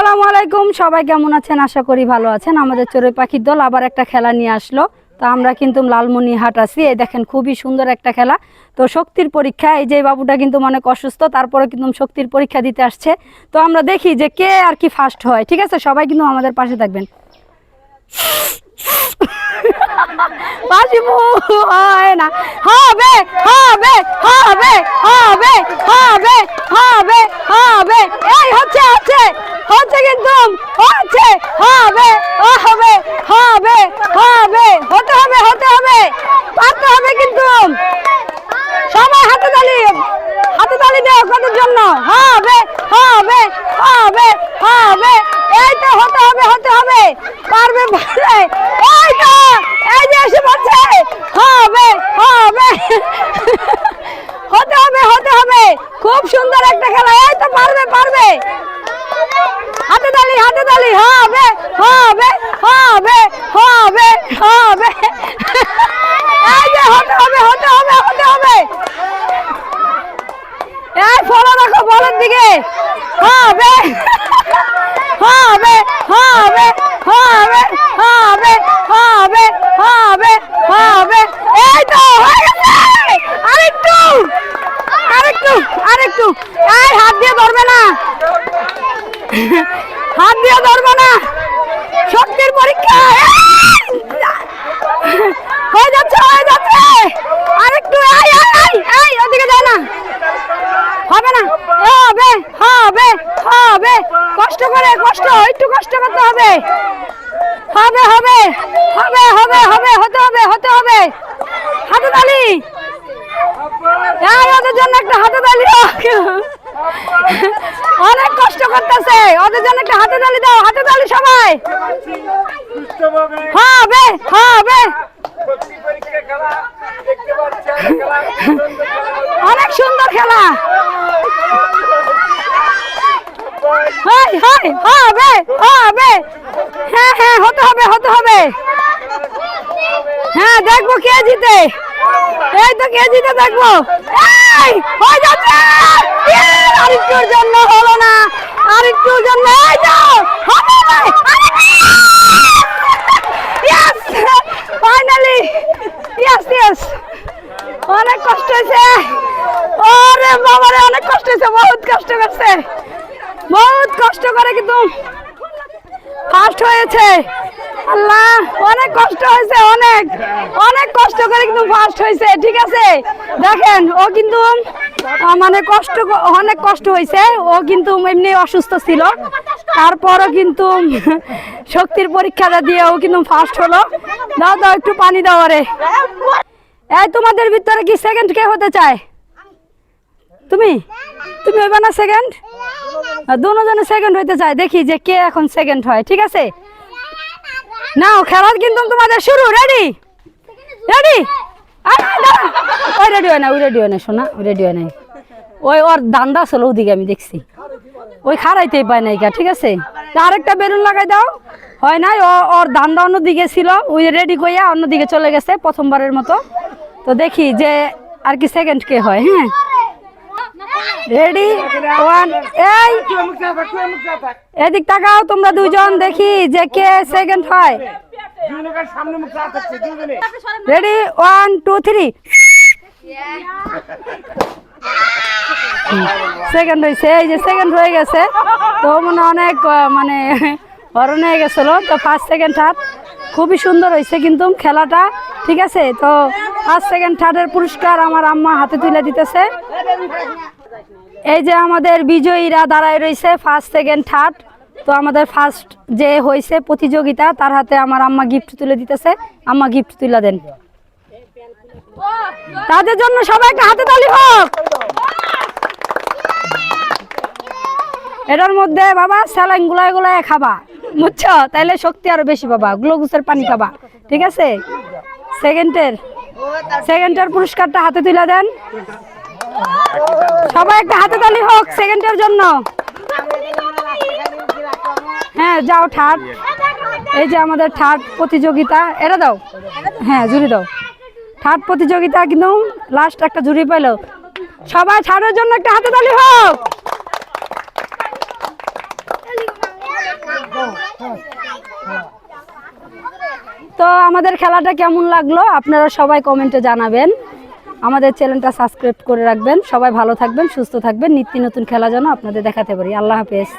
আসসালামু আলাইকুম। সবাই কেমন আছেন? আশা করি ভালো আছেন। আমাদের চড়ুই পাখির দল আবার একটা খেলা নিয়ে আসলো। তো আমরা কিন্তু লালমনিহাট আছি। এই দেখেন, খুবই সুন্দর একটা খেলা। তো শক্তির পরীক্ষা, এই যে বাবুটা কিন্তু অনেক অসুস্থ তারপরে কিন্তু শক্তির পরীক্ষা দিতে আসছে। তো আমরা দেখি যে কে আর কি ফার্স্ট হয়। ঠিক আছে? সবাই কিন্তু আমাদের পাশে থাকবেন। হবে হবে হবে হবে হবে হবে এই হচ্ছে হচ্ছে হচ্ছে কিন্তু হচ্ছে হবে ও হবে হবে হবে হতে হবে হতে হবে পারতে হবে কিন্তু সবাই হাতে তালি হাতে তালি দেও কতর জন্য হবে হবে হবে হবে। এই তো হতে হবে হতে হবে। পারবে পারবে এই তো, এই যে এসে পড়ছে হবে হবে। হতে হবে হতে হবে। খুব সুন্দর একটা খেলা। এই তো পারবে পারবে। হাতে তালি হাতে তালি। হবে হবে হবে হবে হবে এই যে হতে হবে হতে হবে হতে হবে এই ফলো রাখো বলের দিকে হবে হবে হবে হবে হবে হবে হবে হবে। এই তো, হয়ে আরেকটু আরেকটু আরেকটু। এই, হাত দিয়ে ধরবে না। হাত দিয়ে ধরবে না। শক্তির পরীক্ষা এই! হয়ে যাচ্ছে হয়ে যাচ্ছে আরেকটু এই এই এই এই ওদিকে যায় না হবে না হবে হবে হবে কষ্ট করে, কষ্ট, একটু কষ্ট করতে হবে। হবে হবে হবে হবে হবে, হতে হবে হতে হবে। হাতে তালি। ওদের জন্য একটা হাতে তালি অনেক কষ্ট করতেছে। ওদের জন্য একটা হাতে তালি দাও হাতে তালি সবাই। হবে হবে। অনেক সুন্দর খেলা। হাই হাই হবে হবে। হ্যাঁ হ্যাঁ হতে হবে হতে হবে। হ্যাঁ দেখব কে জিতে। এই তো কে জিতে দেখব। এই, হয়ে যাচ্ছে। আরেকটুর জন্য হলো না। আরেকটুর জন্য, এই তো, হবে ফাইনালি। Yes yes. অনেক কষ্ট হয়েছে। ওরে বাবারে, অনেক কষ্ট হয়েছে, বহুত কষ্ট করছে। বহুত কষ্ট করে কিন্তু ফার্স্ট হয়েছে। আল্লাহ, অনেক কষ্ট হয়েছে, অনেক। অনেক কষ্ট করে কিন্তু ফার্স্ট হয়েছে, ঠিক আছে? দেখেন, ও কিন্তু মানে কষ্ট, অনেক কষ্ট হয়েছে। ও কিন্তু এমনি অসুস্থ ছিল। তারপরও কিন্তু শক্তির পরীক্ষাটা দিয়ে ও কিন্তু ফার্স্ট হলো। দাও দাও, একটু পানি দাও আরে এই, তোমাদের ভিতরে কি সেকেন্ড কে হতে চায়? তুমি? তুমি হইবা না সেকেন্ড দুজনে সেকেন্ড হইতে চায়, দেখি যে কে এখন সেকেন্ড হয়, ঠিক আছে? নাও খেলা কিন্তু তোমাদের শুরু রেডি রেডি ওই রেডি হয় না, ওই রেডি হয় না, শোনা, ওই রেডি হয় নাই। ওই ওর দান্দা ছিল ওদিকে, আমি দেখছি। ওই খারাইতেই পায় নাই ঠিক আছে? আরেকটা বেলুন লাগাই দাও। হয় নাই ওর দান্দা অন্যদিকে ছিল, ওই রেডি কইয়া অন্যদিকে চলে গেছে, প্রথমবারের মতো। তো দেখি যে আর কি সেকেন্ড কে হয় হ্যাঁ? রেডি ওয়ান এই এদিক তাকাও, তোমরা দুজন, দেখি যে কে সেকেন্ড হয়। Ready one two three second হয়েছে, এই যে সেকেন্ড হয়ে গেছে। তো মনে অনেক মানে হরণ হয়ে গেছিল। তো ফার্স্ট সেকেন্ড থার্ড খুবই সুন্দর হয়েছে কিন্তু খেলাটা, ঠিক আছে? তো ফার্স্ট সেকেন্ড থার্ডের পুরস্কার আমার আম্মা হাতে তুলে দিতেছে। এই যে আমাদের বিজয়ীরা দাঁড়ায় রয়েছে ফার্স্ট সেকেন্ড থার্ড তো আমাদের ফার্স্ট যে হয়েছে প্রতিযোগিতা, তার হাতে আমার আম্মা গিফট তুলে দিতেছে। আম্মা গিফট তুলে দেন। তাদের জন্য সবাই একটা হাতে তালি হোক। এটার মধ্যে বাবা, স্যালাইন গুলায় গুলায় খাবা। বুঝছ? তাইলে শক্তি আরও বেশি পাবা। গ্লুকোজের পানি খাবা ঠিক আছে? সেকেন্ডের সেকেন্ডের পুরস্কারটা হাতে তুলে দেন। সবাই একটা হাতে তালি হোক সেকেন্ডের জন্য। হ্যাঁ যাও ঠাট। এই যে আমাদের ঠাট প্রতিযোগিতা এটা দাও। হ্যাঁ জুড়ি দাও। ঠাট প্রতিযোগিতা কিন্তু লাস্ট একটা জুড়ি পেল। সবাই ছাড়ের জন্য একটা হাতে তালি হোক। তো আমাদের খেলাটা কেমন লাগল? আপনারা সবাই কমেন্টে জানাবেন। আমাদের চ্যানেলটা সাবস্ক্রাইব করে রাখবেন। সবাই ভালো থাকবেন, সুস্থ থাকবেন। নিত্য নতুন খেলা যেন আপনাদের দেখাতে পারি। আল্লাহ হাফেজ।